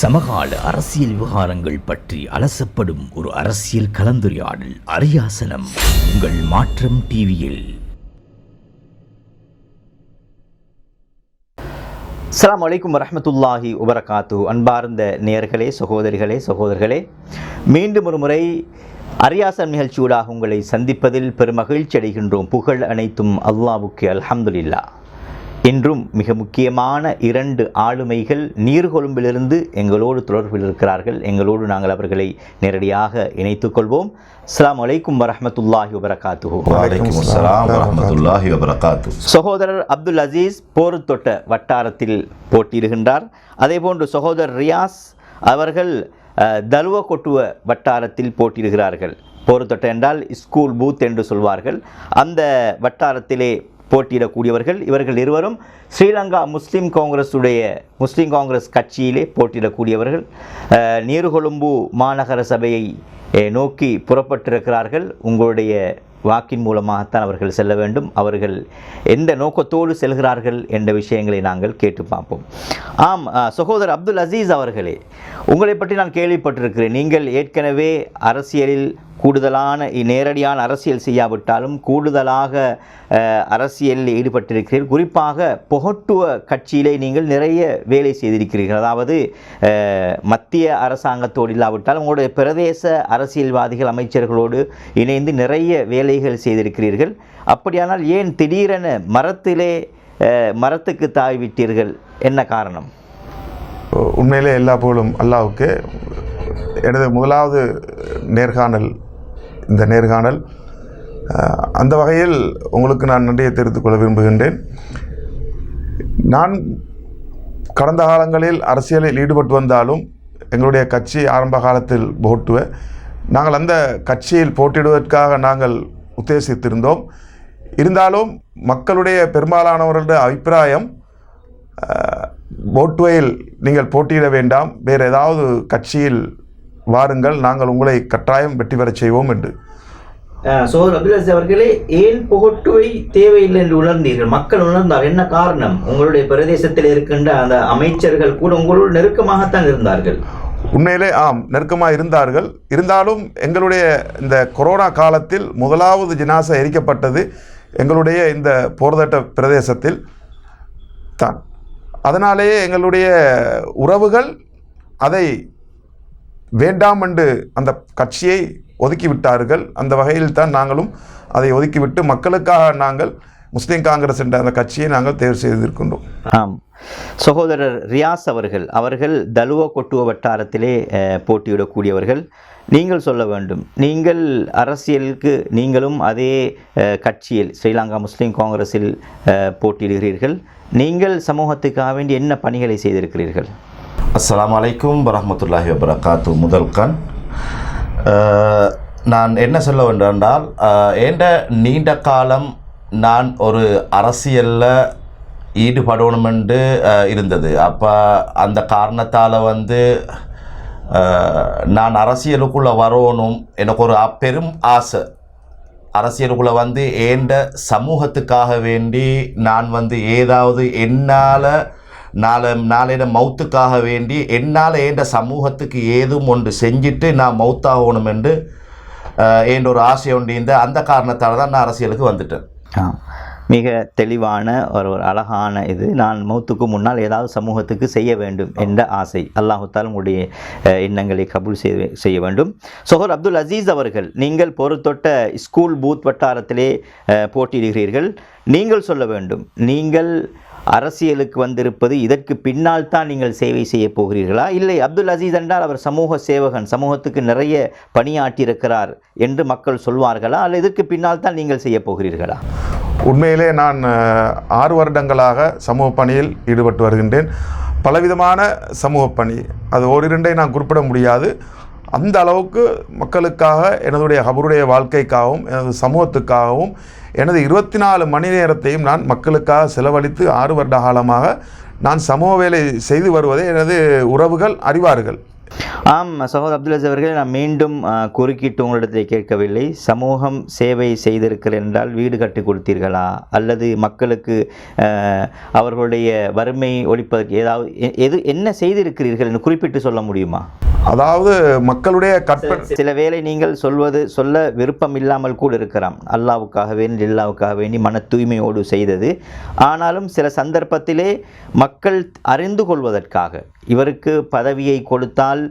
சமகால அரசியல் விவகாரங்கள் பற்றி அலசப்படும் ஒரு அரசியல் கலந்துரையாடல் அரியாசனம். உங்கள் மாற்றம் டிவியில். அஸ்ஸலாமு அலைக்கும் வரஹ்மத்துல்லாஹி உபரகாத்து அன்பார்ந்த நேயர்களே சகோதரிகளே சகோதரர்களே மீண்டும் ஒரு முறை அரியாசன் நிகழ்ச்சியூடாக உங்களை சந்திப்பதில் பெருமகிழ்ச்சி அடைகின்றோம். புகழ் அனைத்தும் அல்லாவுக்கு அல்ஹம்துலில்லா இன்றும் மிக முக்கியமான இரண்டு ஆளுமைகள் நீர்கொழும்பிலிருந்து எங்களோடு தொடர்பில் இருக்கிறார்கள். எங்களோடு நாங்கள் அவர்களை நேரடியாக இணைத்துக் கொள்வோம். வபரகாத்துஹு. வலைக்கும் அஸ்ஸலாம் வரஹ்மத்துல்லாஹி வபரகாத்து சகோதரர் அப்துல் அசீஸ் போருத்தொட்ட வட்டாரத்தில் போட்டியிடுகின்றார். அதேபோன்று சகோதரர் ரியாஸ் அவர்கள் தலுவ கொட்டுவ வட்டாரத்தில் போட்டியிடுகிறார்கள். போருத்தொட்ட என்றால் ஸ்கூல் பூத் என்று சொல்வார்கள். அந்த வட்டாரத்திலே போட்டியிடக்கூடியவர்கள். இவர்கள் இருவரும் ஸ்ரீலங்கா முஸ்லீம் காங்கிரஸுடைய முஸ்லீம் காங்கிரஸ் கட்சியிலே போட்டியிடக்கூடியவர்கள். நீர்கொழும்பு மாநகர சபையை நோக்கி புறப்பட்டிருக்கிறார்கள். உங்களுடைய வாக்கின் மூலமாகத்தான் அவர்கள் செல்ல வேண்டும். அவர்கள் எந்த நோக்கத்தோடு செல்கிறார்கள் என்ற விஷயங்களை நாங்கள் கேட்டு பார்ப்போம். ஆம் சகோதரர் அப்துல் அசீஸ் அவர்களே உங்களை பற்றி நான் கேள்விப்பட்டிருக்கிறேன். நீங்கள் ஏற்கனவே அரசியலில் கூடுதலான நேரடியான அரசியல் செய்யாவிட்டாலும் கூடுதலாக அரசியலில் ஈடுபட்டிருக்கிறீர்கள். குறிப்பாக புகட்டுவ கட்சியிலே நீங்கள் நிறைய வேலை செய்திருக்கிறீர்கள். அதாவது மத்திய அரசாங்கத்தோடு இல்லாவிட்டாலும் உங்களுடைய பிரதேச அரசியல்வாதிகள் அமைச்சர்களோடு இணைந்து நிறைய வேலை வேலைகள் செய்திருக்கிறீர்கள். அப்படியானால் ஏன் திடீரென மரத்திலே மரத்துக்கு தாய் விட்டீர்கள் என்ன காரணம்? உண்மையிலே எல்லா புகழும் அல்லாவுக்கு எனது முதலாவது நேர்காணல் இந்த நேர்காணல் அந்த வகையில் உங்களுக்கு நான் நன்றியை தெரிவித்துக் கொள்ள விரும்புகின்றேன். நான் கடந்த காலங்களில் அரசியலில் ஈடுபட்டு வந்தாலும் எங்களுடைய கட்சி ஆரம்ப காலத்தில் போட்டுவ நாங்கள் அந்த கட்சியில் போட்டிடுவதற்காக நாங்கள் உத்தேசித்திருந்தோம். இருந்தாலும் மக்களுடைய பெரும்பாலானவர்களுடைய அபிப்பிராயம் போட்வேயில் நீங்கள் போட்டியிட வேண்டாம் வேறு ஏதாவது கட்சியில் வாருங்கள் நாங்கள் உங்களை கட்டாயம் வெற்றி பெறச் செய்வோம் என்று. சோதர் அபிலாஷ் அவர்களே ஏன் புகட்டுவை தேவையில்லை என்று உணர்ந்தீர்கள்? மக்கள் உணர்ந்தார் என்ன காரணம்? உங்களுடைய பிரதேசத்தில் இருக்கின்ற அந்த அமைச்சர்கள் கூட உங்களோடு நெருக்கமாகத்தான் இருந்தார்கள். உண்மையிலே ஆம் நெருக்கமாக இருந்தார்கள். இருந்தாலும் எங்களுடைய இந்த கொரோனா காலத்தில் முதலாவது ஜினாசா எரிக்கப்பட்டது எங்களுடைய இந்த போர்தட்ட பிரதேசத்தில் தான். அதனாலேயே எங்களுடைய உறவுகள் அதை வேண்டாம் என்று அந்த கட்சியை ஒதுக்கிவிட்டார்கள். அந்த வகையில் தான் நாங்களும் அதை ஒதுக்கிவிட்டு மக்களுக்காக நாங்கள் முஸ்லீம் காங்கிரஸ் என்ற அந்த கட்சியை நாங்கள் தேர்வு செய்திருக்கின்றோம். ஆம். சகோதரர் ரியாஸ் அவர்கள் அவர்கள் தலுவ கொட்டுவ வட்டாரத்திலே போட்டியிடக்கூடியவர்கள். நீங்கள் சொல்ல வேண்டும். நீங்கள் அரசியலுக்கு நீங்களும் அதே கட்சியில் ஸ்ரீலங்கா முஸ்லீம் காங்கிரஸில் போட்டியிடுகிறீர்கள். நீங்கள் சமூகத்துக்காக வேண்டி என்ன பணிகளை செய்திருக்கிறீர்கள்? அஸ்லாம் அலைக்கும் வரமத்துல்லாஹி வபரகாத்து முதல் கண். நான் என்ன சொல்ல வேண்டால் ஏண்ட நீண்ட காலம் நான் ஒரு அரசியலில் ஈடுபடணுமென்று இருந்தது. அப்போ அந்த காரணத்தால் வந்து நான் அரசியலுக்குள்ளே வரணும் எனக்கு ஒரு பெரும் ஆசை. அரசியலுக்குள்ளே வந்து ஏண்ட சமூகத்துக்காக வேண்டி நான் வந்து ஏதாவது என்னால் நாளை நாளையிட மௌத்துக்காக வேண்டி என்னால் ஏண்ட சமூகத்துக்கு ஏதும் ஒன்று செஞ்சுட்டு நான் மௌத்தாகணும் என்று என்ற ஒரு ஆசை உண்டு இந்த அந்த காரணத்தால் தான் நான் அரசியலுக்கு வந்துட்டேன். மிக தெளிவான ஒரு ஒரு அழகான இது. நான் மௌத்துக்கு முன்னால் ஏதாவது சமூகத்துக்கு செய்ய வேண்டும் என்ற ஆசை. அல்லாஹுத்தால் உங்களுடைய எண்ணங்களை கபூல் செய்ய செய்ய வேண்டும். சோஹர் அப்துல் அசீஸ் அவர்கள் நீங்கள் பொறுத்தொட்ட ஸ்கூல் பூத் வட்டாரத்திலே போட்டியிடுகிறீர்கள். நீங்கள் சொல்ல வேண்டும் நீங்கள் அரசியலுக்கு வந்திருப்பது இதற்கு பின்னால் தான் நீங்கள் சேவை செய்ய போகிறீர்களா? இல்லை அப்துல் அசீஸ் என்றால் அவர் சமூக சேவகன் சமூகத்துக்கு நிறைய பணியாற்றியிருக்கிறார் என்று மக்கள் சொல்வார்களா? அல்ல இதற்கு பின்னால் தான் நீங்கள் செய்ய போகிறீர்களா? உண்மையிலே நான் ஆறு வருடங்களாக சமூக பணியில் ஈடுபட்டு வருகின்றேன். பலவிதமான சமூக பணி அது ஓரிரண்டை நான் குறிப்பிட முடியாது. அந்த அளவுக்கு மக்களுக்காக எனதுடைய அவருடைய வாழ்க்கைக்காகவும் எனது சமூகத்துக்காகவும் எனது இருபத்தி நாலு மணி நேரத்தையும் நான் மக்களுக்காக செலவழித்து ஆறு வருட காலமாக நான் சமூக வேலை செய்து வருவதை எனது உறவுகள் அறிவார்கள் ஆம் சகோதரர் அப்துல் அசீஸ் அவர்களே நான் மீண்டும் குறுக்கிட்டு உங்களிடத்தில் கேட்கவில்லை. சமூகம் சேவை செய்திருக்கிறேன் என்றால் வீடு கட்டி கொடுத்தீர்களா? அல்லது மக்களுக்கு அவர்களுடைய வறுமை ஒழிப்பதற்கு ஏதாவது எது என்ன செய்திருக்கிறீர்கள் என்று குறிப்பிட்டு சொல்ல முடியுமா? அதாவது மக்களுடைய கற்பனை சில வேளை நீங்கள் சொல்வது சொல்ல விருப்பம் இல்லாமல் கூட இருக்கலாம். அல்லாவுக்காக வேண்டி அல்லாவுக்காக வேண்டி மன தூய்மையோடு செய்தது. ஆனாலும் சில சந்தர்ப்பத்திலே மக்கள் அறிந்து கொள்வதற்காக இவருக்கு பதவியை கொடுத்தால்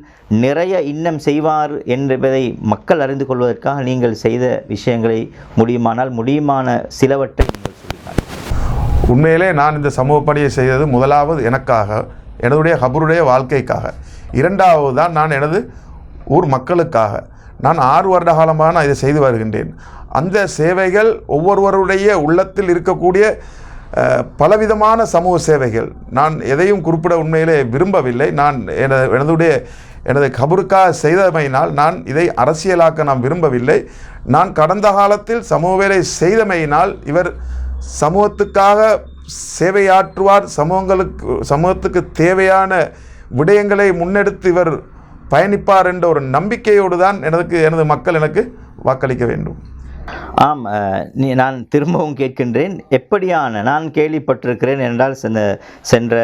நிறைய இன்னம் செய்வார் என்பதை மக்கள் அறிந்து கொள்வதற்காக நீங்கள் செய்த விஷயங்களை முடியுமானால் முடியுமான சிலவற்றை நீங்கள் சொல்லிக்காட்டுங்கள். உண்மையிலே நான் இந்த சமூக பணியை செய்தது முதலாவது எனக்காக எனதுடைய ஹபருடைய வாழ்க்கைக்காக. இரண்டாவது தான் நான் எனது ஊர் மக்களுக்காக. நான் ஆறு வருட காலமாக நான் இதை செய்து வருகின்றேன். அந்த சேவைகள் ஒவ்வொருவருடைய உள்ளத்தில் இருக்கக்கூடிய பலவிதமான சமூக சேவைகள். நான் எதையும் குறிப்பிட உண்மையிலே விரும்பவில்லை. நான் எனது எனதுடைய எனது கபருக்காக செய்தமையினால் நான் இதை அரசியலாக்க நான் விரும்பவில்லை. நான் கடந்த காலத்தில் சமூக வேலை செய்தமையினால் இவர் சமூகத்துக்காக சேவையாற்றுவார். சமூகங்களுக்கு சமூகத்துக்கு தேவையான விடயங்களை முன்னெடுத்து இவர் பயணிப்பார் என்ற ஒரு நம்பிக்கையோடு தான் எனக்கு எனது மக்கள் எனக்கு வாக்களிக்க வேண்டும். ஆம் நீ- நான் திரும்பவும் கேட்கின்றேன் எப்படியான நான் கேள்விப்பட்டிருக்கிறேன் என்றால் சென்ற சென்ற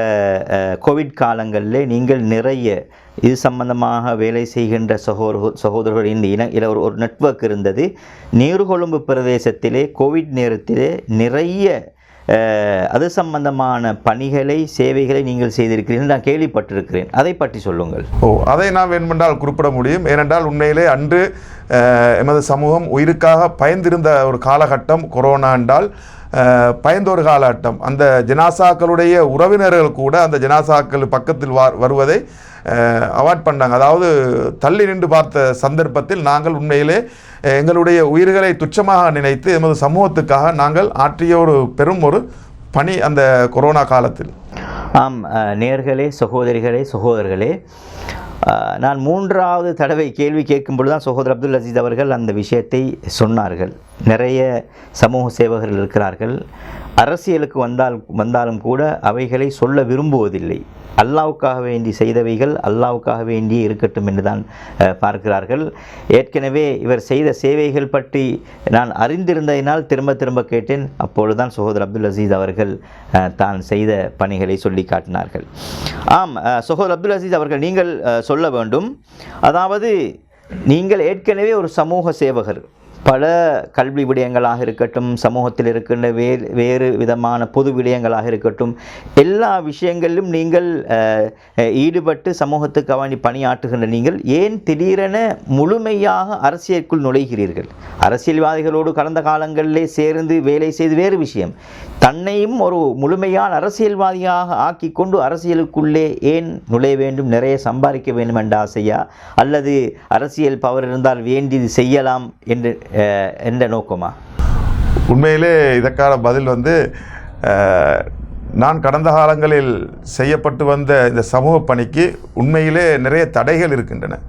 கோவிட் காலங்களிலே நீங்கள் நிறைய இது சம்பந்தமாக வேலை செய்கின்ற சகோதர சகோதரர்களின் இன இல ஒரு ஒரு நெட்வொர்க் இருந்தது. நீர்கொழும்பு பிரதேசத்திலே கோவிட் நேரத்திலே நிறைய அது சம்பந்தமான பணிகளை சேவைகளை நீங்கள் செய்திருக்கிறீர்கள் நான் கேள்விப்பட்டிருக்கிறேன். அதை பற்றி சொல்லுங்கள். ஓ அதை நான் வேண்டுமென்றால் குறிப்பிட முடியும். ஏனென்றால் உண்மையிலே அன்று எமது சமூகம் உயிருக்காக பயந்திருந்த ஒரு காலகட்டம் கொரோனா என்றால் பயந்தோர் காலாட்டம். அந்த ஜனாசாக்களுடைய உறவினர்கள் கூட அந்த ஜனாசாக்கள் பக்கத்தில் வா வருவதை அவாய்ட் பண்ணாங்க. அதாவது தள்ளி நின்று பார்த்த சந்தர்ப்பத்தில் நாங்கள் உண்மையிலே எங்களுடைய உயிர்களை துச்சமாக நினைத்து எமது சமூகத்துக்காக நாங்கள் ஆற்றிய ஒரு பெரும் ஒரு பணி அந்த கொரோனா காலத்தில். ஆம் நேர்களே சகோதரிகளே சகோதரர்களே நான் மூன்றாவது தடவை கேள்வி கேட்கும் பொழுது தான் சகோதர் அப்துல் அசீஸ் அவர்கள் அந்த விஷயத்தை சொன்னார்கள். நிறைய சமூக சேவகர்கள் இருக்கிறார்கள். அரசியலுக்கு வந்தால் வந்தாலும் கூட அவைகளை சொல்ல விரும்புவதில்லை. அல்லாவுக்காக வேண்டி செய்தவைகள் அல்லாவுக்காக வேண்டியே இருக்கட்டும் என்று தான் பார்க்கிறார்கள். ஏற்கனவே இவர் செய்த சேவைகள் பற்றி நான் அறிந்திருந்ததினால் திரும்ப திரும்ப கேட்டேன். அப்பொழுதுதான் சகோதரர் அப்துல் அசீஸ் அவர்கள் தான் செய்த பணிகளை சொல்லி காட்டினார்கள். ஆம் சகோதர் அப்துல் அசீஸ் அவர்கள் நீங்கள் சொல்ல வேண்டும். அதாவது நீங்கள் ஏற்கனவே ஒரு சமூக சேவகர். பல கல்வி விடயங்களாக இருக்கட்டும் சமூகத்தில் இருக்கின்ற வேறு வேறு விதமான பொது விடயங்களாக இருக்கட்டும் எல்லா விஷயங்களிலும் நீங்கள் ஈடுபட்டு சமூகத்துக்கு அவனி பணியாற்றுகின்ற நீங்கள் ஏன் திடீரென முழுமையாக அரசியலுக்குள் நுழைகிறீர்கள்? அரசியல்வாதிகளோடு கடந்த காலங்களிலே சேர்ந்து வேலை செய்து வேறு விஷயம். தன்னையும் ஒரு முழுமையான அரசியல்வாதியாக ஆக்கி கொண்டு அரசியலுக்குள்ளே ஏன் நுழைய வேண்டும் நிறைய சம்பாதிக்க வேண்டும் என்ற ஆசையா? அல்லது அரசியல் பவர் இருந்தால் வேண்டியது செய்யலாம் என்று எந்த நோக்கமா? உண்மையிலே இதற்கான பதில் வந்து நான் கடந்த காலங்களில் செய்யப்பட்டு வந்த இந்த சமூக பணிக்கு உண்மையிலே நிறைய தடைகள் இருக்கின்றன.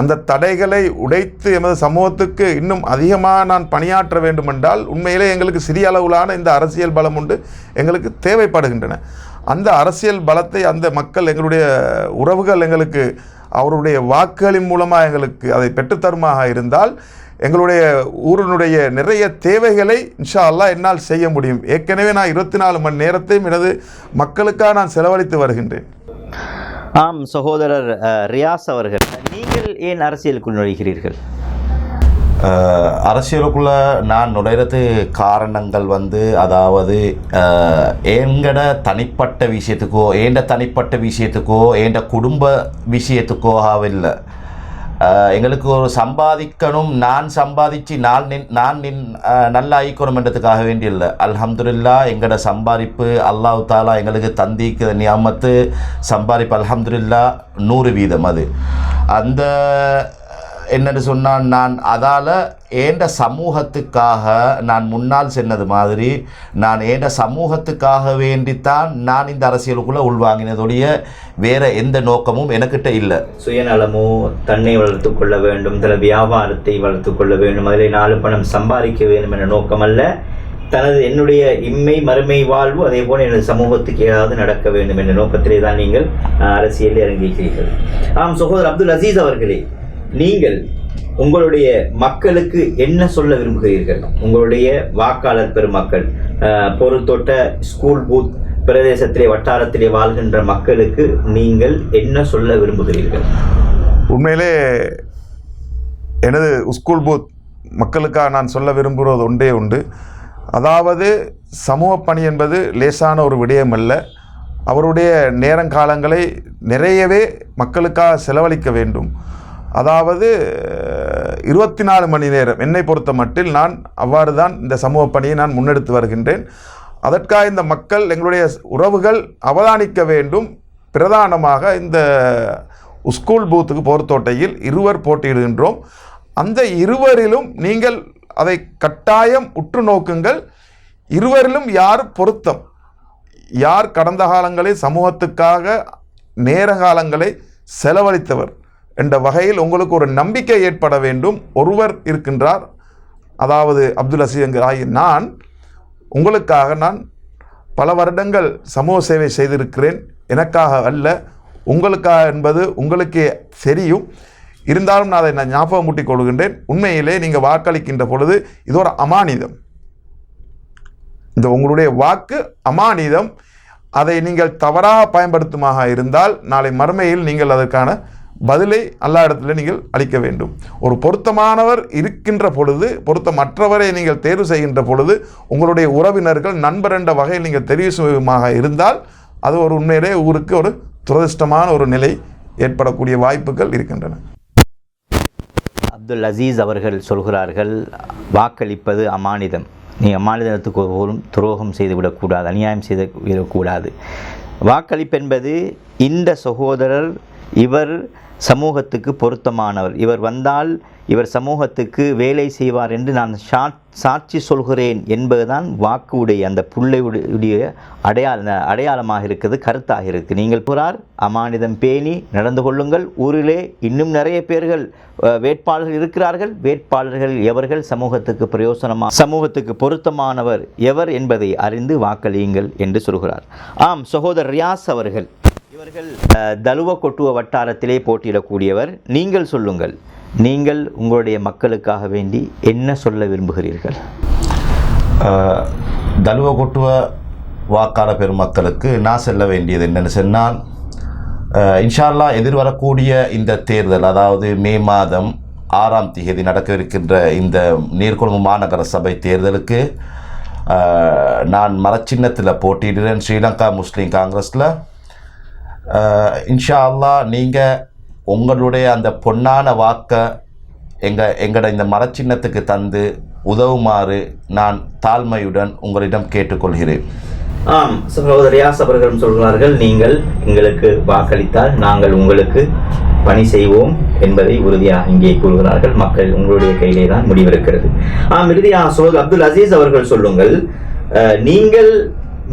அந்த தடைகளை உடைத்து எமது சமூகத்துக்கு இன்னும் அதிகமாக நான் பணியாற்ற வேண்டுமென்றால் உண்மையிலே எங்களுக்கு சிறிய அளவிலான இந்த அரசியல் பலம் உண்டு எங்களுக்கு தேவைப்படுகின்றன. அந்த அரசியல் பலத்தை அந்த மக்கள் எங்களுடைய உறவுகள் எங்களுக்கு அவருடைய வாக்குகளின் மூலமாக எங்களுக்கு அதை பெற்றுத்தருமாக இருந்தால் எங்களுடைய ஊரினுடைய நிறைய தேவைகளை இன்ஷா அல்லாஹ் என்னால் செய்ய முடியும். ஏற்கனவே நான் இருபத்தி நாலு மணி நேரத்தையும் எனது மக்களுக்காக நான் செலவழித்து வருகின்றேன். ஆம் சகோதரர் ரியாஸ் அவர்கள் நீங்கள் ஏன் அரசியலுக்குள் நுழைகிறீர்கள்? அரசியலுக்குள்ள நான் நுழையிறது காரணங்கள் வந்து அதாவது எங்கட தனிப்பட்ட விஷயத்துக்கோ ஏண்ட தனிப்பட்ட விஷயத்துக்கோ ஏண்ட குடும்ப விஷயத்துக்கோ ஆவில்லை அஹ், எங்களுக்கு ஒரு சம்பாதிக்கணும் நான் சம்பாதிச்சு நான் நின் நான் நின் அஹ், நல்லா ஆயிக்கணும்ன்றதுக்காக வேண்டி இல்லை அல்ஹம்துலில்லா எங்களோட சம்பாதிப்பு அல்லாஹ் தாலா எங்களுக்கு தந்திக்கிற நியாமத்து சம்பாதிப்பு அல்ஹம்துல்லா நூறு வீதம் அது. அந்த என்னென்னு சொன்னால் நான் அதால் ஏண்ட சமூகத்துக்காக நான் முன்னால் சென்னது மாதிரி நான் ஏண்ட சமூகத்துக்காக வேண்டித்தான் நான் இந்த அரசியலுக்குள்ளே உள்வாங்கினதுடைய வேற எந்த நோக்கமும் எனக்கிட்ட இல்லை. சுயநலமோ தன்னை வளர்த்து கொள்ள வேண்டும் சில வியாபாரத்தை வளர்த்து கொள்ள வேண்டும் அதில் நாலு பணம் சம்பாதிக்க வேண்டும் என்ற நோக்கம் அல்ல தனது என்னுடைய இம்மை மறுமை வாழ்வு அதே போல் எனது சமூகத்துக்கு ஏதாவது நடக்க வேண்டும் என்ற நோக்கத்திலே தான் நீங்கள் அரசியலில் இறங்கியிருக்கிறீர்கள் ஆம் சகோதரர் அப்துல் அசீஸ் அவர்களே நீங்கள் உங்களுடைய மக்களுக்கு என்ன சொல்ல விரும்புகிறீர்கள்? உங்களுடைய வாக்காளர் பெருமக்கள் அஹ், பொருத்தொட்ட ஸ்கூல் பூத் பிரதேசத்திலே வட்டாரத்திலே வாழ்கின்ற மக்களுக்கு நீங்கள் என்ன சொல்ல விரும்புகிறீர்கள்? உண்மையிலே எனது ஸ்கூல் பூத் மக்களுக்காக நான் சொல்ல விரும்புகிறது ஒன்றே உண்டு. அதாவது சமூக பணி என்பது லேசான ஒரு விடயம் அல்ல அவருடைய நேரங்காலங்களை நிறையவே மக்களுக்காக செலவழிக்க வேண்டும். அதாவது இருபத்தி நாலு மணி நேரம் என்னை பொறுத்த மட்டில் நான் அவ்வாறு தான் இந்த சமூக பணியை நான் முன்னெடுத்து வருகின்றேன். அதற்காக இந்த மக்கள் எங்களுடைய உறவுகள் அவதானிக்க வேண்டும். பிரதானமாக இந்த ஸ்கூல் பூத்துக்கு போர்த்தோட்டையில் இருவர் போட்டியிடுகின்றோம். அந்த இருவரிலும் நீங்கள் அதை கட்டாயம் உற்று நோக்குங்கள். இருவரிலும் யார் பொருத்தம்? யார் கடந்த காலங்களில் சமூகத்துக்காக நேர காலங்களை செலவழித்தவர்? என்ற வகையில் உங்களுக்கு ஒரு நம்பிக்கை ஏற்பட வேண்டும். ஒருவர் இருக்கின்றார். அதாவது அப்துல் அசீஸ் ஆகிய நான் உங்களுக்காக நான் பல வருடங்கள் சமூக சேவை செய்திருக்கிறேன். எனக்காக அல்ல உங்களுக்காக என்பது உங்களுக்கே தெரியும். இருந்தாலும் நான் அதை நான் ஞாபகம் மூட்டிக் கொள்கின்றேன். உண்மையிலே நீங்கள் வாக்களிக்கின்ற பொழுது இது ஒரு அமானிதம். இந்த உங்களுடைய வாக்கு அமானிதம். அதை நீங்கள் தவறாக பயன்படுத்துமாக இருந்தால் நாளை மறுமையில் நீங்கள் அதற்கான பதிலை அல்லா இடத்துல நீங்கள் அளிக்க வேண்டும். ஒரு பொருத்தமானவர் இருக்கின்ற பொழுது பொருத்தமற்றவரை நீங்கள் தேர்வு செய்கின்ற பொழுது உங்களுடைய உறவினர்கள் நண்பர் என்ற வகையில் நீங்கள் தெரிவு செய்வமாக இருந்தால் அது ஒரு உண்மையிலே ஊருக்கு ஒரு துரதிர்ஷ்டமான ஒரு நிலை ஏற்படக்கூடிய வாய்ப்புகள் இருக்கின்றன. அப்துல் அசீஸ் அவர்கள் சொல்கிறார்கள் வாக்களிப்பது அமானிதம். நீ அமானிதத்துக்கு ஒருவரும் துரோகம் செய்துவிடக்கூடாது அநியாயம் செய்து விடக்கூடாது வாக்களிப்பு என்பது இந்த சகோதரர் இவர் சமூகத்துக்கு பொருத்தமானவர். இவர் வந்தால் இவர் சமூகத்துக்கு வேலை செய்வார் என்று நான் சா- சாட்சி சொல்கிறேன் என்பதுதான் வாக்குடைய அந்த புள்ளையுடைய அடையாள அடையாளமாக இருக்குது கருத்தாக இருக்குது. நீங்கள் புறார் அமானிதம் பேணி நடந்து கொள்ளுங்கள். ஊரிலே இன்னும் நிறைய பேர்கள் வேட்பாளர்கள் இருக்கிறார்கள். வேட்பாளர்கள் எவர்கள்? சமூகத்துக்கு பிரயோசனமாக சமூகத்துக்கு பொருத்தமானவர் எவர் என்பதை அறிந்து வாக்களியுங்கள் என்று சொல்கிறார். ஆம் சகோதரர் ரியாஸ் அவர்கள். இவர்கள் அஹ், தலுவ கொட்டுவ வட்டாரத்திலே போட்டியிடக்கூடியவர் நீங்கள் சொல்லுங்கள். நீங்கள் உங்களுடைய மக்களுக்காக வேண்டி என்ன சொல்ல விரும்புகிறீர்கள்? அஹ், தலுவ கொட்டுவ வாக்காள பெருமக்களுக்கு நான் செல்ல வேண்டியது என்னென்னு சொன்னால் இன்ஷால்லா இன்ஷா அல்லாஹ் எதிர்வரக்கூடிய இந்த தேர்தல் அதாவது மே மாதம் ஆறாம் தேதி நடக்க இருக்கின்ற இந்த நீர்கொழும்பு மாநகர சபை தேர்தலுக்கு நான் மரச்சின்னத்தில் போட்டியிடுறேன். ஸ்ரீலங்கா முஸ்லீம் காங்கிரஸில். இன்ஷா அல்லாஹ் நீங்கள் உங்களுடைய அந்த பொன்னான வாக்கை எங்கள் எங்களோட இந்த மரச்சின்னத்துக்கு தந்து உதவுமாறு நான் தாழ்மையுடன் உங்களிடம் கேட்டுக்கொள்கிறேன். ஆம் சகோதர ரியாஸ் அவர்களும் சொல்கிறார்கள் நீங்கள் எங்களுக்கு வாக்களித்தால் நாங்கள் உங்களுக்கு பணி செய்வோம் என்பதை உறுதியாக இங்கே கூறுகிறார்கள். மக்கள் உங்களுடைய கையிலே தான் முடிவிருக்கிறது ஆம் இறுதியாக சோதர் அப்துல் அசீஸ் அவர்கள் சொல்லுங்கள் நீங்கள்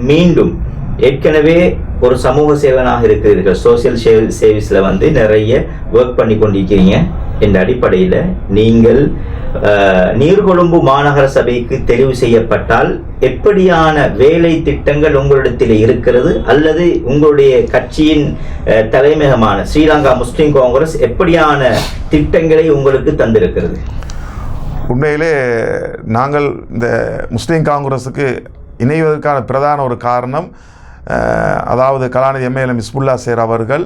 மீண்டும் ஏற்கனவே ஒரு சமூக சேவனாக இருக்கிறீர்கள். சோசியல் சர்வீஸில் வந்து நிறைய ஒர்க் பண்ணி கொண்டிருக்கிறீங்க என்ற அடிப்படையில் நீங்கள் நீர்கொழும்பு மாநகர சபைக்கு தெரிவு செய்யப்பட்டால் எப்படியான வேலை திட்டங்கள் உங்களிடத்தில் இருக்கிறது? அல்லது உங்களுடைய கட்சியின் தலைமையகமான ஸ்ரீலங்கா முஸ்லீம் காங்கிரஸ் எப்படியான திட்டங்களை உங்களுக்கு தந்திருக்கிறது? உண்மையிலே நாங்கள் இந்த முஸ்லீம் காங்கிரஸுக்கு இணைவதற்கான பிரதான ஒரு காரணம் அதாவது கலாநிதி எம்ஏஎல் மிஸ்புல்லா சேர் அவர்கள்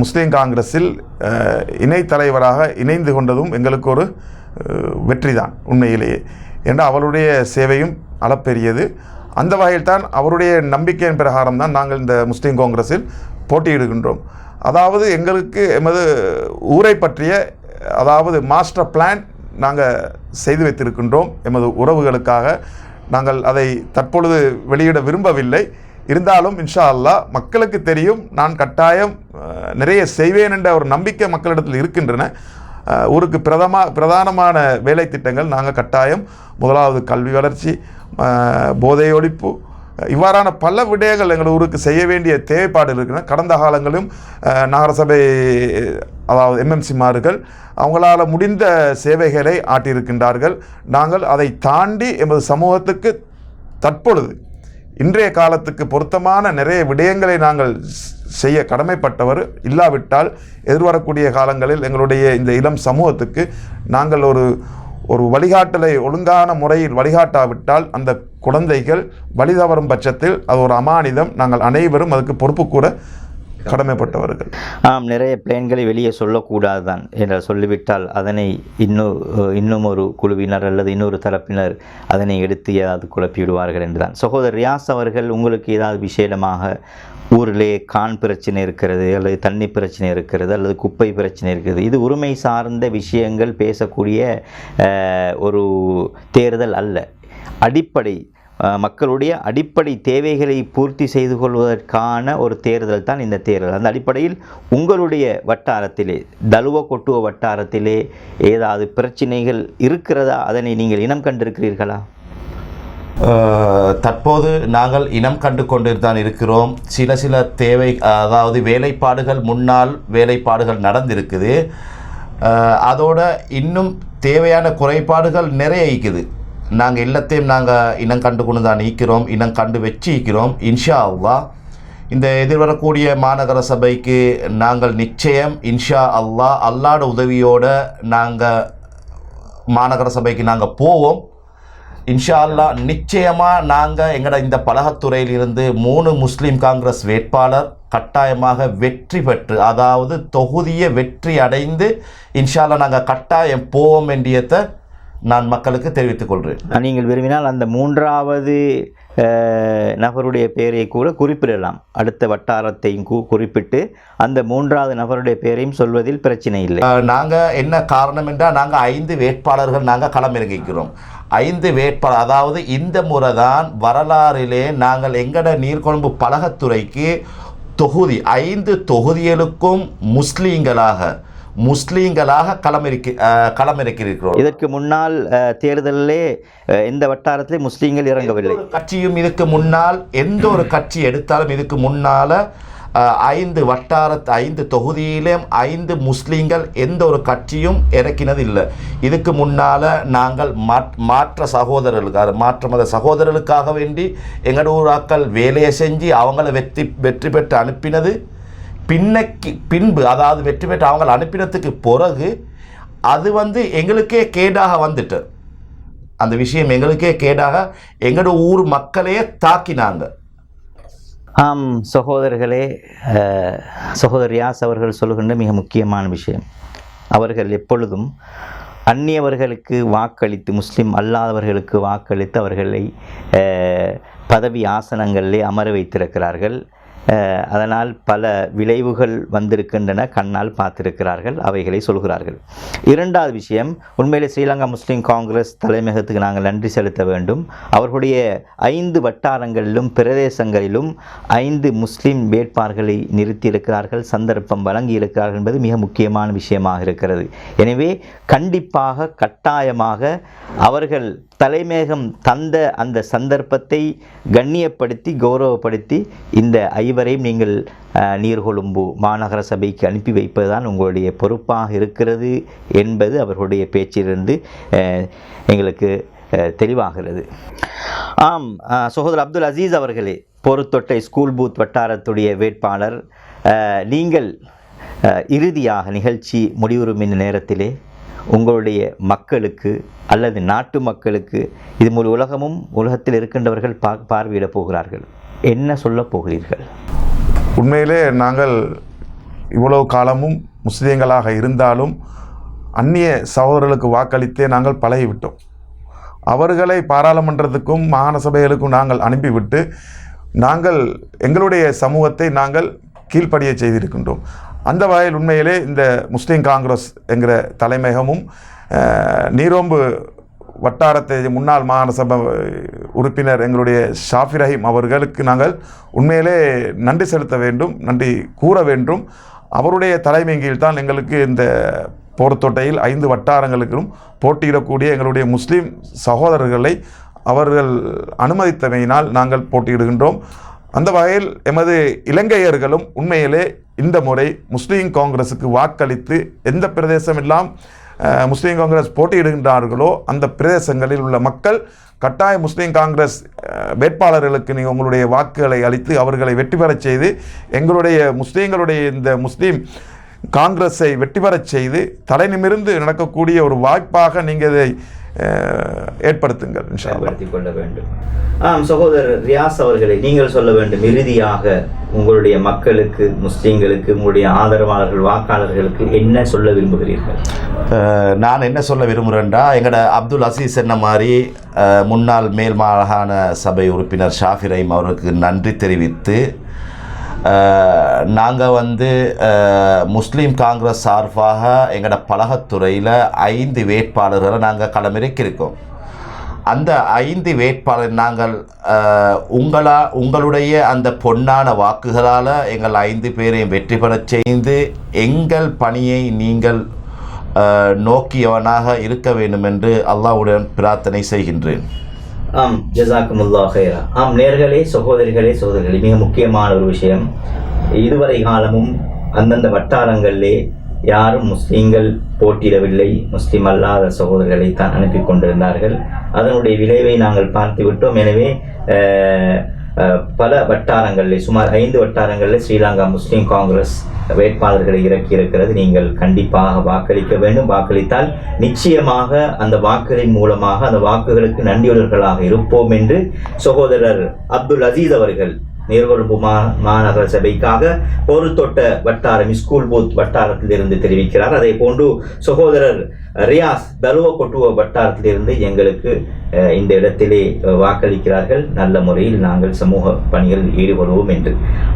முஸ்லீம் காங்கிரஸில் இணை தலைவராக இணைந்து கொண்டதும் எங்களுக்கு ஒரு வெற்றி தான் உண்மையிலேயே. ஏன்னா அவருடைய சேவையும் அளப்பெரியது. அந்த வகையில் தான் அவருடைய நம்பிக்கையின் பிரகாரம் தான் நாங்கள் இந்த முஸ்லீம் காங்கிரஸில் போட்டியிடுகின்றோம். அதாவது எங்களுக்கு எமது ஊரை பற்றிய அதாவது மாஸ்டர் பிளான் நாங்கள் செய்து வைத்திருக்கின்றோம். எமது உறவுகளுக்காக நாங்கள் அதை தற்பொழுது வெளியிட விரும்பவில்லை. இருந்தாலும் இன்ஷா அல்லாஹ் மக்களுக்கு தெரியும் நான் கட்டாயம் நிறைய செய்வேன் என்ற ஒரு நம்பிக்கை மக்களிடத்தில் இருக்கின்றன. ஊருக்கு பிரதமா பிரதானமான வேலை திட்டங்கள் நாங்கள் கட்டாயம் முதலாவது கல்வி வளர்ச்சி போதை ஒழிப்பு இவ்வாறான பல விடயங்கள் எங்கள் ஊருக்கு செய்ய வேண்டிய தேவைப்பாடு இருக்கின்றன கடந்த காலங்களும் நகரசபை அதாவது எம்எம்சிமார்கள் அவங்களால முடிந்த சேவைகளை ஆட்டியிருக்கின்றார்கள். நாங்கள் அதை தாண்டி எமது சமூகத்துக்கு தற்பொழுது இன்றைய காலத்துக்கு பொருத்தமான நிறைய விடயங்களை நாங்கள் செய்ய கடமைப்பட்டவர் இல்லாவிட்டால் எதிர்வரக்கூடிய காலங்களில் எங்களுடைய இந்த இளம் சமூகத்துக்கு நாங்கள் ஒரு ஒரு வழிகாட்டலை ஒழுங்கான முறையில் வழிகாட்டாவிட்டால் அந்த குழந்தைகள் வழி தவறும் பட்சத்தில் அது ஒரு அமானிதம். நாங்கள் அனைவரும் அதுக்கு பொறுப்பு கூற கடமைப்பட்டவர்கள். ஆம் நிறைய பிளேன்களை வெளியே சொல்லக்கூடாது தான் என்று சொல்லிவிட்டால் அதனை இன்னும் இன்னும் ஒரு குழுவினர் அல்லது இன்னொரு தரப்பினர் அதனை எடுத்து ஏதாவது குழப்பிவிடுவார்கள் என்றுதான். சகோதரர் ரியாஸ் அவர்கள் உங்களுக்கு ஏதாவது விசேடமாக ஊரிலே கான் பிரச்சனை இருக்கிறது அல்லது தண்ணி பிரச்சனை இருக்கிறது அல்லது குப்பை பிரச்சனை இருக்கிறது இது உரிமை சார்ந்த விஷயங்கள் பேசக்கூடிய ஒரு தேர்தல் அல்ல. அடிப்படை மக்களுடைய அடிப்படை தேவைகளை பூர்த்தி செய்து கொள்வதற்கான ஒரு தேர்தல் தான் இந்த தேர்தல். அந்த அடிப்படையில் உங்களுடைய வட்டாரத்திலே தலுவ கொட்டுவ வட்டாரத்திலே ஏதாவது பிரச்சனைகள் இருக்கிறதா? அதனை நீங்கள் இனம் கண்டிருக்கிறீர்களா? தற்போது நாங்கள் இனம் கண்டு கொண்டு தான் இருக்கிறோம். சில சில தேவை அதாவது வேலைப்பாடுகள் முன்னால் வேலைப்பாடுகள் நடந்திருக்குது. அதோட இன்னும் தேவையான குறைபாடுகள் நிறைய இருக்குது. நாங்கள் எல்லாத்தையும் நாங்கள் இனம் கண்டு கொண்டு தான் நீக்கிறோம் இனம் கண்டு வச்சு இருக்கிறோம் இன்ஷா அல்லாஹ் இந்த எதிர்வரக்கூடிய மாநகர சபைக்கு நாங்கள் நிச்சயம் இன்ஷா அல்லாஹ் அல்லாட உதவியோட நாங்கள் மாநகர சபைக்கு நாங்கள் போவோம். இன்ஷா அல்லாஹ் நிச்சயமாக நாங்கள் எங்களோட இந்த பலகத்துறையிலிருந்து மூணு முஸ்லீம் காங்கிரஸ் வேட்பாளர் கட்டாயமாக வெற்றி பெற்று அதாவது தொகுதியை வெற்றி அடைந்து இன்ஷா அல்லாஹ் நாங்கள் கட்டாயம் போவோம் வேண்டியதை நான் மக்களுக்கு தெரிவித்துக் கொள்கிறேன். நீங்கள் விரும்பினால் அந்த மூன்றாவது நபருடைய பெயரை கூட குறிப்பிடலாம். அடுத்த வட்டாரத்தையும் குறிப்பிட்டு அந்த மூன்றாவது நபருடைய பெயரையும் சொல்வதில் பிரச்சனை இல்லை. நாங்கள் என்ன காரணம் என்றால் நாங்கள் ஐந்து வேட்பாளர்கள் நாங்கள் களமிறங்கிக்கிறோம் ஐந்து வேட்பாளர் அதாவது இந்த முறை தான் வரலாறிலே நாங்கள் எங்கட நீர்கொழும்பு பலகத்துறைக்கு தொகுதி ஐந்து தொகுதிகளுக்கும் முஸ்லீம்களாக முஸ்லீம்களாக களமிறக்கி களமிறக்கியிருக்கிறோம். இதற்கு முன்னால் தேர்தலிலே எந்த வட்டாரத்திலே முஸ்லீம்கள் இறங்கவில்லை. கட்சியும் இதுக்கு முன்னால் எந்த ஒரு கட்சி எடுத்தாலும் இதுக்கு முன்னால் ஐந்து வட்டார ஐந்து தொகுதியிலும் ஐந்து முஸ்லீம்கள் எந்த ஒரு கட்சியும் இறக்கினது இல்லை இதுக்கு முன்னால் நாங்கள் மாற்- மாற்ற சகோதரர்களுக்காக மாற்ற மத சகோதரர்களுக்காக வேண்டி எங்களோட ஊராக்கள் வேலையை செஞ்சு அவங்கள வெற்றி வெற்றி பெற்று அனுப்பினது பின்னக்கு பின்பு அதாவது வெற்றி பெற்று அவங்கள அனுப்பினதுக்கு பிறகு அது வந்து எங்களுக்கே கேடாக வந்துட்டு. அந்த விஷயம் எங்களுக்கே கேடாக எங்களோட ஊர் மக்களையே தாக்கினாங்க. ஆம் சகோதரர்களே அஹ், சகோதரர் யாஸ் அவர்கள் சொல்கின்ற மிக முக்கியமான விஷயம். அவர்கள் எப்பொழுதும் அந்நியவர்களுக்கு வாக்களித்து முஸ்லீம் அல்லாதவர்களுக்கு வாக்களித்து அவர்களை பதவி ஆசனங்களிலே அமர வைத்திருக்கிறார்கள். அதனால் பல விளைவுகள் வந்திருக்கின்றன. கண்ணால் பார்த்திருக்கிறார்கள் அவைகளை சொல்கிறார்கள். இரண்டாவது விஷயம் உண்மையிலே ஸ்ரீலங்கா முஸ்லீம் காங்கிரஸ் தலைமையகத்துக்கு நாங்கள் நன்றி செலுத்த வேண்டும். அவர்களுடைய ஐந்து வட்டாரங்களிலும் பிரதேசங்களிலும் ஐந்து முஸ்லீம் வேட்பாளர்களை நிறுத்தியிருக்கிறார்கள் சந்தர்ப்பம் வழங்கியிருக்கிறார்கள் என்பது மிக முக்கியமான விஷயமாக இருக்கிறது. எனவே கண்டிப்பாக கட்டாயமாக அவர்கள் தலைமேகம் தந்த அந்த சந்தர்ப்பத்தை கண்ணியப்படுத்தி கௌரவப்படுத்தி இந்த ஐவரையும் நீங்கள் நீர்கொழும்பு மாநகர சபைக்கு அனுப்பி வைப்பதுதான் உங்களுடைய பொறுப்பாக இருக்கிறது என்பது அவர்களுடைய பேச்சிலிருந்து எங்களுக்கு தெளிவாகிறது. ஆம் சகோதரர் அப்துல் அசீஸ் அவர்களே பொறுத்தொட்டை ஸ்கூல் பூத் வட்டாரத்துடைய வேட்பாளர் நீங்கள் இறுதியாக நிகழ்ச்சி முடிவுறும் இந்த நேரத்திலே உங்களுடைய மக்களுக்கு அல்லது நாட்டு மக்களுக்கு இது முழு உலகமும் உலகத்தில் இருக்கின்றவர்கள் பா பார்வையிடப் போகிறார்கள். என்ன சொல்லப் போகிறீர்கள்? உண்மையிலே நாங்கள் இவ்வளவு காலமும் முஸ்லீம்களாக இருந்தாலும் அந்நிய சகோதரர்களுக்கு வாக்களித்தே நாங்கள் பழகிவிட்டோம். அவர்களை பாராளுமன்றத்துக்கும் மாகாண சபைகளுக்கும் நாங்கள் அனுப்பிவிட்டு நாங்கள் எங்களுடைய சமூகத்தை நாங்கள் கீழ்ப்படிய செய்திருக்கின்றோம். அந்த வகையில் உண்மையிலே இந்த முஸ்லீம் காங்கிரஸ் என்கிற தலைமையகமும் நீரோம்பு வட்டாரத்தை முன்னாள் மாகாண சபை உறுப்பினர் எங்களுடைய ஷாஃபி ரஹீம் அவர்களுக்கு நாங்கள் உண்மையிலே நன்றி செலுத்த வேண்டும் நன்றி கூற வேண்டும். அவருடைய தலைமையின் கீழ் தான் எங்களுக்கு இந்த போர்த்தொட்டையில் ஐந்து வட்டாரங்களுக்கும் போட்டியிடக்கூடிய எங்களுடைய முஸ்லீம் சகோதரர்களை அவர்கள் அனுமதித்தமையினால் நாங்கள் போட்டியிடுகின்றோம். அந்த வகையில் எமது இலங்கையர்களும் உண்மையிலே இந்த முறை முஸ்லீம் காங்கிரஸுக்கு வாக்களித்து எந்த பிரதேசம் எல்லாம் முஸ்லீம் காங்கிரஸ் போட்டியிடுகின்றார்களோ அந்த பிரதேசங்களில் உள்ள மக்கள் கட்டாய முஸ்லீம் காங்கிரஸ் வேட்பாளர்களுக்கு நீங்கள் உங்களுடைய வாக்குகளை அளித்து அவர்களை வெற்றி பெறச் செய்து எங்களுடைய முஸ்லீம்களுடைய இந்த முஸ்லீம் காங்கிரஸை வெற்றி பெறச் செய்து தலைநிமிருந்து நடக்கக்கூடிய ஒரு வாய்ப்பாக நீங்கள் இதை ஏற்படுத்துங்கள். பயன்படுத்திக் கொள்ள வேண்டும் ஆம் சகோதரர் ரியாஸ் அவர்களை நீங்கள் சொல்ல வேண்டும் இறுதியாக உங்களுடைய மக்களுக்கு முஸ்லீம்களுக்கு உங்களுடைய ஆதரவாளர்கள் வாக்காளர்களுக்கு என்ன சொல்ல விரும்புகிறீர்கள் நான் என்ன சொல்ல விரும்புகிறேன்டா எங்களோட அப்துல் அசீஸ் என்ன மாதிரி முன்னாள் மேல் மாகாண சபை உறுப்பினர் ஷாஃபி ரஹீம் அவருக்கு நன்றி தெரிவித்து நாங்கள் வந்து முஸ்லீம் காங்கிரஸ் சார்பாக எங்களோட பலகத்துறையில் ஐந்து வேட்பாளர்களை நாங்கள் களமிறக்கியிருக்கோம். அந்த ஐந்து வேட்பாளர் நாங்கள் உங்களா உங்களுடைய அந்த பொன்னான வாக்குகளால் எங்கள் ஐந்து பேரையும் வெற்றி பெறச் செய்து எங்கள் பணியை நீங்கள் நோக்கியவனாக இருக்க வேண்டும் என்று அல்லாஹ்வுடன் பிரார்த்தனை செய்கின்றேன். ஆம் ஜசாக்குமுல்லா ஹைரா ஆம் நேர்களே சகோதரிகளே சகோதரிகளே மிக முக்கியமான ஒரு விஷயம். இதுவரை காலமும் அந்தந்த வட்டாரங்களிலே யாரும் முஸ்லீம்கள் போட்டியிடவில்லை. முஸ்லீம் அல்லாத சகோதரர்களை தான் அனுப்பி கொண்டிருந்தார்கள். அதனுடைய விளைவை நாங்கள் பார்த்து விட்டோம். எனவே பல வட்டாரங்களில் சுமார் ஐந்து வட்டாரங்களில் ஸ்ரீலங்கா முஸ்லீம் காங்கிரஸ் வேட்பாளர்களை இறக்கி இருக்கிறது நீங்கள் கண்டிப்பாக வாக்களிக்க வேண்டும். வாக்களித்தால் நிச்சயமாக அந்த வாக்குகளின் மூலமாக அந்த வாக்குகளுக்கு நன்றியுள்ளவர்களாக இருப்போம் என்று சகோதரர் அப்துல் அசீஸ் அவர்கள் நீர்கொழும்பு மா மாநகர சபைக்காக பொருத்தொட்ட வட்டாரம் ஸ்கூல் பூத் வட்டாரத்திலிருந்து தெரிவிக்கிறார். அதே போன்று சகோதரர் ரியாஸ் தலுவ கொட்டுவ வட்டாரத்திலிருந்து எங்களுக்கு இந்த இடத்திலே வாக்களிக்கிறார்கள். நல்ல முறையில் நாங்கள் சமூக பணிகளில் ஈடுபடுவோம் என்று.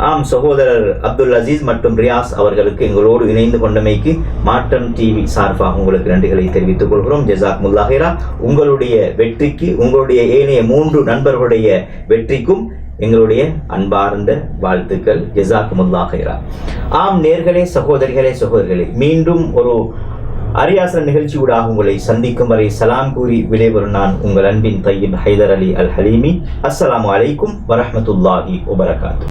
ஆம் சகோதரர் அப்துல் அசீஸ் மற்றும் ரியாஸ் அவர்களுக்கு எங்களோடு இணைந்து கொண்டமைக்கு மாற்றம் டிவி சார்பாக உங்களுக்கு நன்றிகளை தெரிவித்துக் கொள்கிறோம். ஜசாக் முல்லாஹிரா உங்களுடைய வெற்றிக்கு உங்களுடைய ஏனைய மூன்று நண்பர்களுடைய வெற்றிக்கும் எங்களுடைய அன்பார்ந்த வாழ்த்துக்கள். ஜெசாக்குமுல்லாஹிரா ஆம் நேர்களே சகோதரிகளே சகோதரிகளே மீண்டும் ஒரு அரியாசன நிகழ்ச்சியூடாக உங்களை சந்திக்கும் வரை சலாம் கூறி விடைபெறும் நான் உங்கள் அன்பின் தையீப் ஹைதர் அலி அல் ஹலீமி. அஸ்ஸலாமு அலைக்கும் வரஹ்மத்துல்லாஹி வபரகாத்து.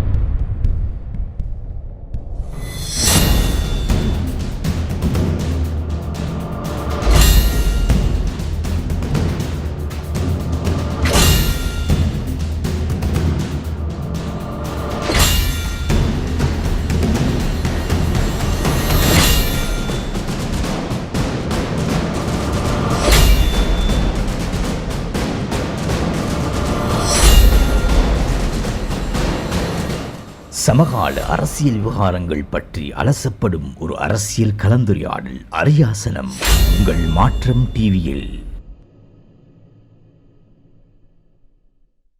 சமகால அரசியல் விவகாரங்கள் பற்றி அலசப்படும் ஒரு அரசியல் கலந்துரையாடல் அரியாசனம். உங்கள் மாற்றம் டிவியில்